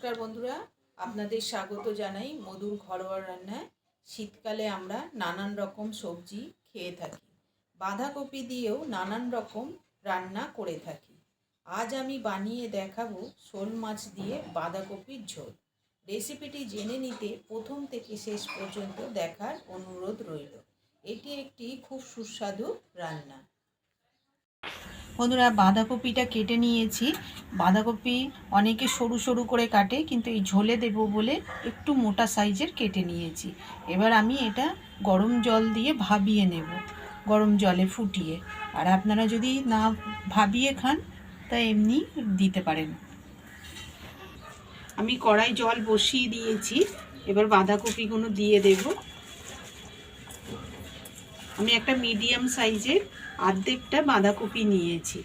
নমস্কার বন্ধুরা, আপনাদের স্বাগত জানাই মধুর ঘরোয়া রান্নায়। শীতকালে আমরা নানান রকম সবজি খেয়ে থাকি। বাঁধাকপি দিয়েও নানান রকম রান্না করে থাকি। আজ আমি বানিয়ে দেখাবো শোল মাছ দিয়ে বাঁধাকপির ঝোল। রেসিপিটি জেনে নিতে প্রথম থেকে শেষ পর্যন্ত দেখার অনুরোধ রইল। এটি একটি খুব সুস্বাদু রান্না। বন্ধুরা বাঁধাকপিটা কেটে নিয়েছি। বাঁধাকপি অনেকে সরু সরু করে কাটে, কিন্তু এই ঝোলে দেব বলে একটু মোটা সাইজের কেটে নিয়েছি। এবার আমি এটা গরম জল দিয়ে ভাবিয়ে নেব, গরম জলে ফুটিয়ে। আর আপনারা যদি না ভাবিয়ে খান, তা এমনি দিতে পারেন। আমি কড়াই জল বসিয়ে দিয়েছি, এবার বাঁধাকপিগুলো দিয়ে দেব। আমি একটা মিডিয়াম সাইজের অর্ধেকটা বাঁধাকপি নিয়েছি।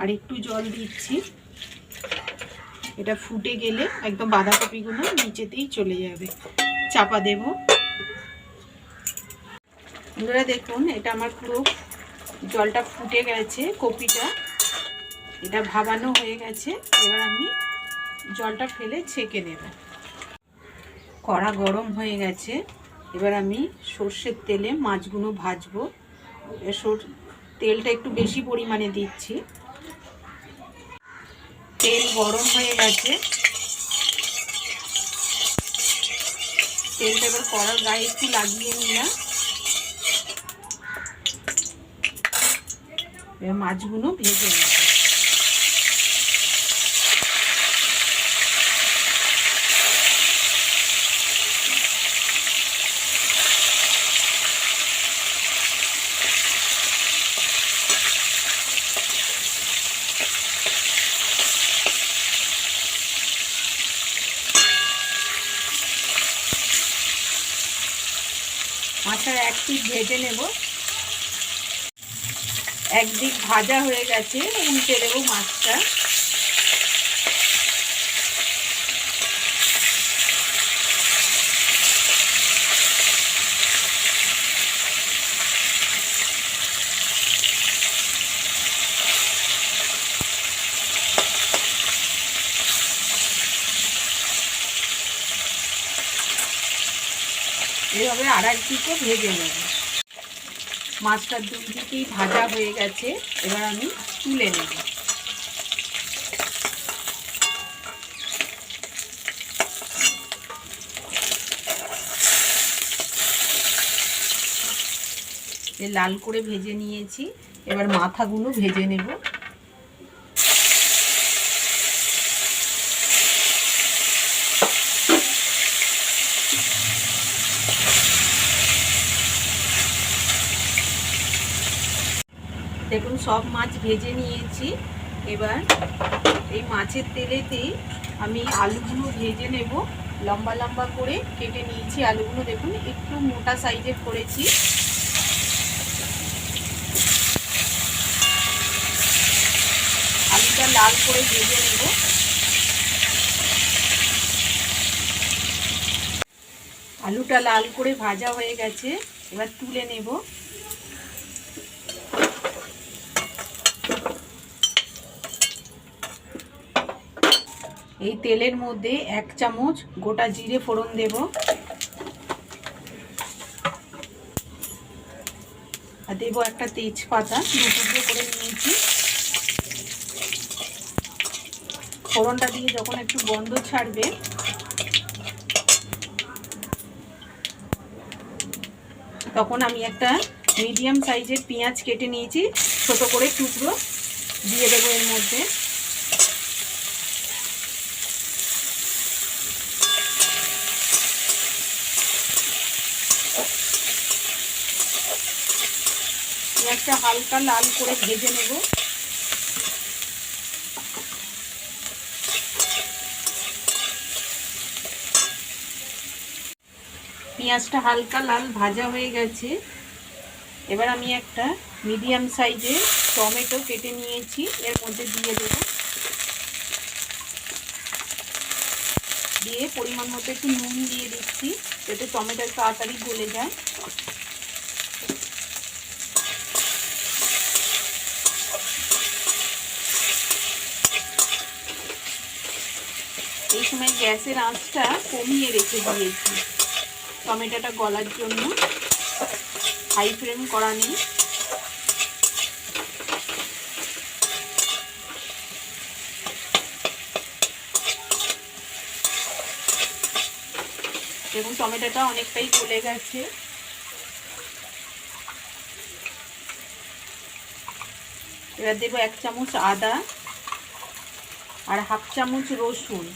আর একটু জল দিচ্ছি। এটা ফুটে গেলে একদম বাঁধাকপিগুলো নিচেতেই চলে যাবে। চাপা দেব। বন্ধুরা দেখুন, এটা আমার পুরো জলটা ফুটে গেছে, কপিটা। এটা ভাবানো হয়ে গেছে। এবার আমি জলটা ফেলে ছেঁকে নেব। কড়া গরম হয়ে গেছে। এবার আমি সর্ষের তেলে মাছগুলো ভাজবো। সর তেলটা একটু বেশি পরিমাণে দিচ্ছি। তেল গরম হয়ে গেছে। তেলটা এবার কড়ার গায়ে একটু লাগিয়ে নিলাম মাছগুলো ভেজে নেব। মাছের এক পিস ভেজে নেব। একদিক ভাজা হয়ে গেছে উল্টে দেবো মাছটা। এভাবে আর এক দিকও ভেজে নেব। মাছটা দুই দিকেই ভাজা হয়ে গেছে, এবার আমি তুলে নেব। লাল করে ভেজে নিয়েছি, এবার মাথাগুলো ভেজে নেব। দেখুন, সব মাছ ভেজে নিয়েছি। এবার এই মাছের তেলেতেই আমি আলুগুলো ভেজে নেব। লম্বা লম্বা করে কেটে নিয়েছি আলুগুলো। দেখুন, একটু মোটা সাইজের করেছি। আলুটা লাল করে ভেজে নেব। আলুটা লাল করে ভাজা হয়ে গেছে। এবার তুলে নেব। এই তেলের মধ্যে এক চামচ গোটা জিরে ফোড়ন দেব। আর দেব একটা তেজপাতা দুটুকরো করে নিয়েছি। ফোড়নটা দিয়ে যখন একটু গন্ধ ছাড়বে, তখন আমি একটা মিডিয়াম সাইজের পেঁয়াজ কেটে নিয়েছি, ছোট করে টুকরো দিয়ে দেবো এর মধ্যে। পেঁয়াজটা হালকা লাল করে ভেজে নেব। পেঁয়াজটা হালকা লাল ভাজা হয়ে গেছে। এবার আমি একটা মিডিয়াম সাইজের টমেটো কেটে নিয়েছি, এর মধ্যে দিয়ে দেব। দিয়ে পরিমাণ মতো একটু নুন দিয়ে দিচ্ছি, যাতে টমেটো তাড়াতাড়ি গলে যায়। এই সময় গ্যাসের আঁচটা কমিয়ে রেখে দিয়েছি। টমেটোটা গলার জন্য। হাই ফ্লেম করা নেই। এবং টমেটোটা অনেকটাই গলে গেছে। এবার দেবো এক চামচ আদা আর হাফ চামচ রসুন।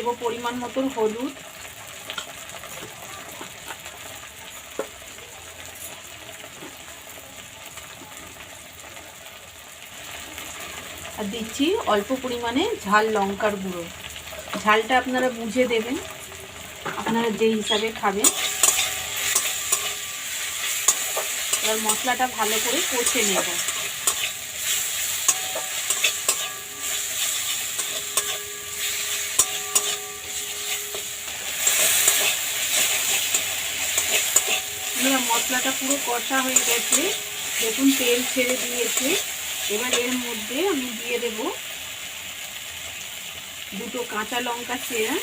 দেবো পরিমাণ মতন হলুদ। আর দিচ্ছি অল্প পরিমাণে ঝাল লঙ্কার গুঁড়ো। ঝালটা আপনারা বুঝে দেবেন। আপনারা যে হিসাবে খাবেন। এবার মশলাটা ভালো করে কষে নেব। এবার মশলাটা পুরো কষা হয়ে গেছে। দেখুন, তেল ছেড়ে দিয়েছে। এবার এর মধ্যে আমি দিয়ে দেব দুটো কাঁচা লঙ্কা চেরা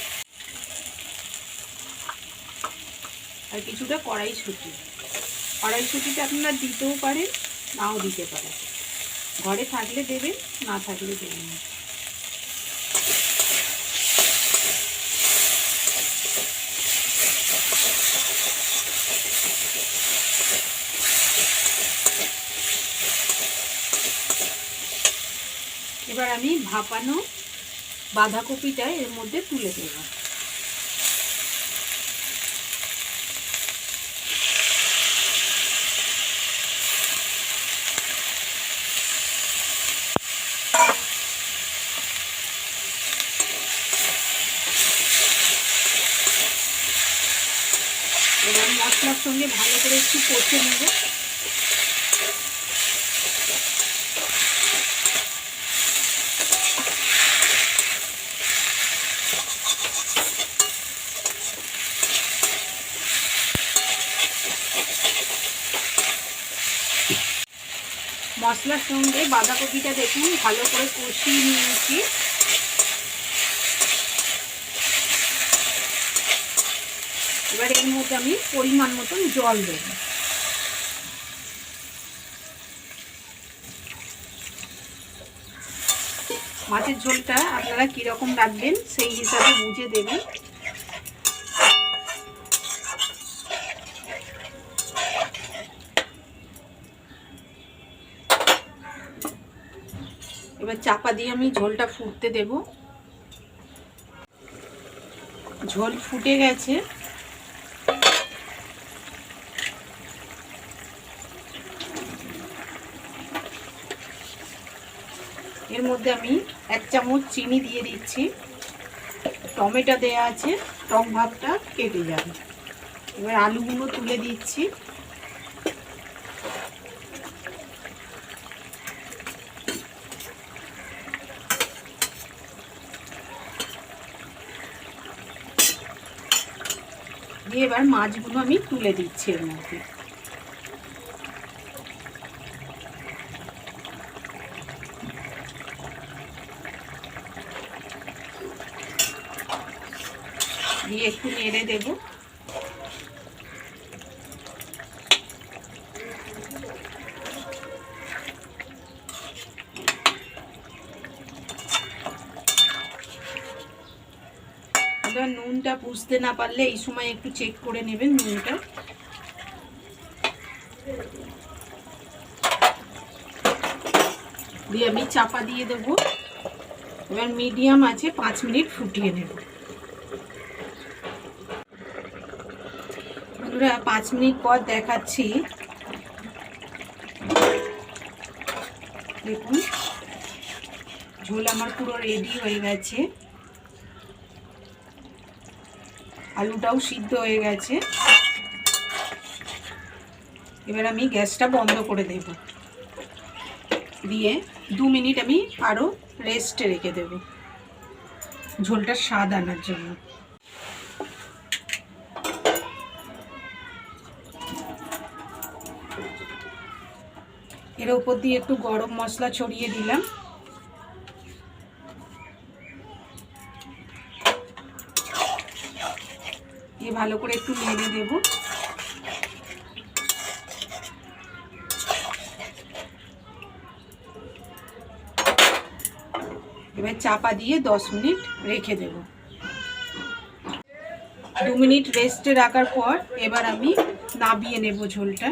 আর কিছুটা কড়াইশুঁটি। কড়াইশুঁটিটা আপনারা দিতেও পারেন, নাও দিতে পারেন। ঘরে থাকলে দেবেন, না থাকলে দেবেন না এবার আমি ভাপানো বাঁধাকপিটা এর মধ্যে তুলে দেব। এবার মশলার সঙ্গে ভালো করে একটু কষে নেব। মশলার সঙ্গে বাঁধাকপিটা দেখুন, ভালো করে কষিয়ে নিয়েছি। এবার এর মধ্যে আমি পরিমাণ মতন জল দেব। মাছের ঝোলটা আপনারা কীরকম রাখবেন সেই হিসাবে বুঝে দেবেন। এবার চাপা দিয়ে আমি ঝোলটা ফুটতে দেব। ঝোল ফুটে গেছে। এর মধ্যে আমি এক চামচ চিনি দিয়ে দিচ্ছি। টমেটো দেয়া আছে, টক ভাবটা কেটে যাবে। এবার আলুগুলো তুলে দিচ্ছি। দিয়ে এবার মাছগুলো আমি তুলে দিচ্ছি এর মধ্যে। দিয়ে একটু নেড়ে দেব। এবার নুনটা বুঝতে না পারলে এই সময় একটু চেক করে নেবেন নুনটা। দিয়ে আমি চাপা দিয়ে দেবো। এবার মিডিয়াম আছে, পাঁচ মিনিট ফুটিয়ে নেব। বন্ধুরা, পাঁচ মিনিট পর দেখাচ্ছি। দেখুন, ঝোল আমার পুরো রেডি হয়ে গেছে। আলুটাও সিদ্ধ হয়ে গেছে। এবার আমি গ্যাসটা বন্ধ করে দেব। দিয়ে দু মিনিট আমি আরও রেস্টে রেখে দেব। ঝোলটা স্বাদ আনার জন্য। এর ওপর দিয়ে একটু গরম মশলা ছড়িয়ে দিলাম। দিয়ে ভালো করে একটু নেড়ে দেবো। এবার চাপা দিয়ে দশ মিনিট রেখে দেব। দু মিনিট রেস্টে রাখার পর এবার আমি নাবিয়ে নেব ঝোলটা।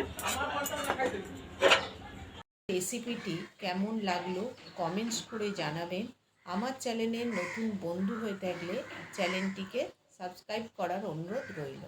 রেসিপিটি কেমন লাগল কমেন্টস করে জানাবেন। আমার চ্যানেলের নতুন বন্ধু হয়ে থাকলে চ্যানেলটিকে সাবস্ক্রাইব করার অনুরোধ রইল।